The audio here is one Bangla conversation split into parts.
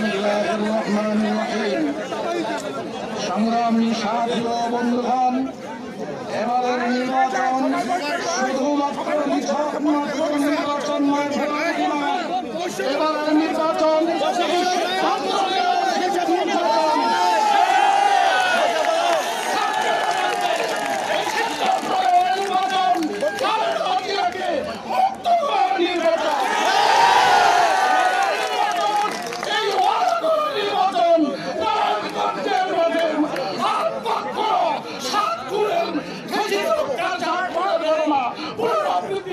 বিসমিল্লাহির রহমানির রহিম সংগ্রামী সাথী ও বন্ধুগণ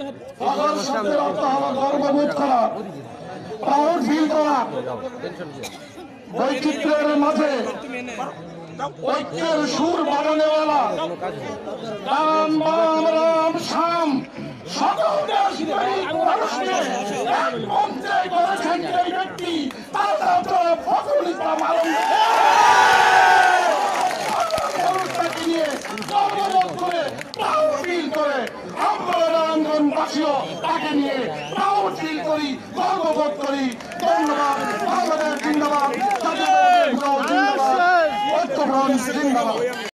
হয়েছে আজ পর্যন্ত আমরা গর্ববোধ করা বৈচিত্র্যের মাঝে ঐক্যের সুর বানানেওয়ালা রাম বাম রাম, শ্যাম সকল দেশ মানুষকে করেছেন এই ব্যক্তি। রামগঞ্জবাসীও তাকে নিয়ে প্রাউড ফিল করি গর্ববোধ করি। ধন্যবাদ বাংলাদেশ জিন্দাবাদ। জিন্দাবাদ।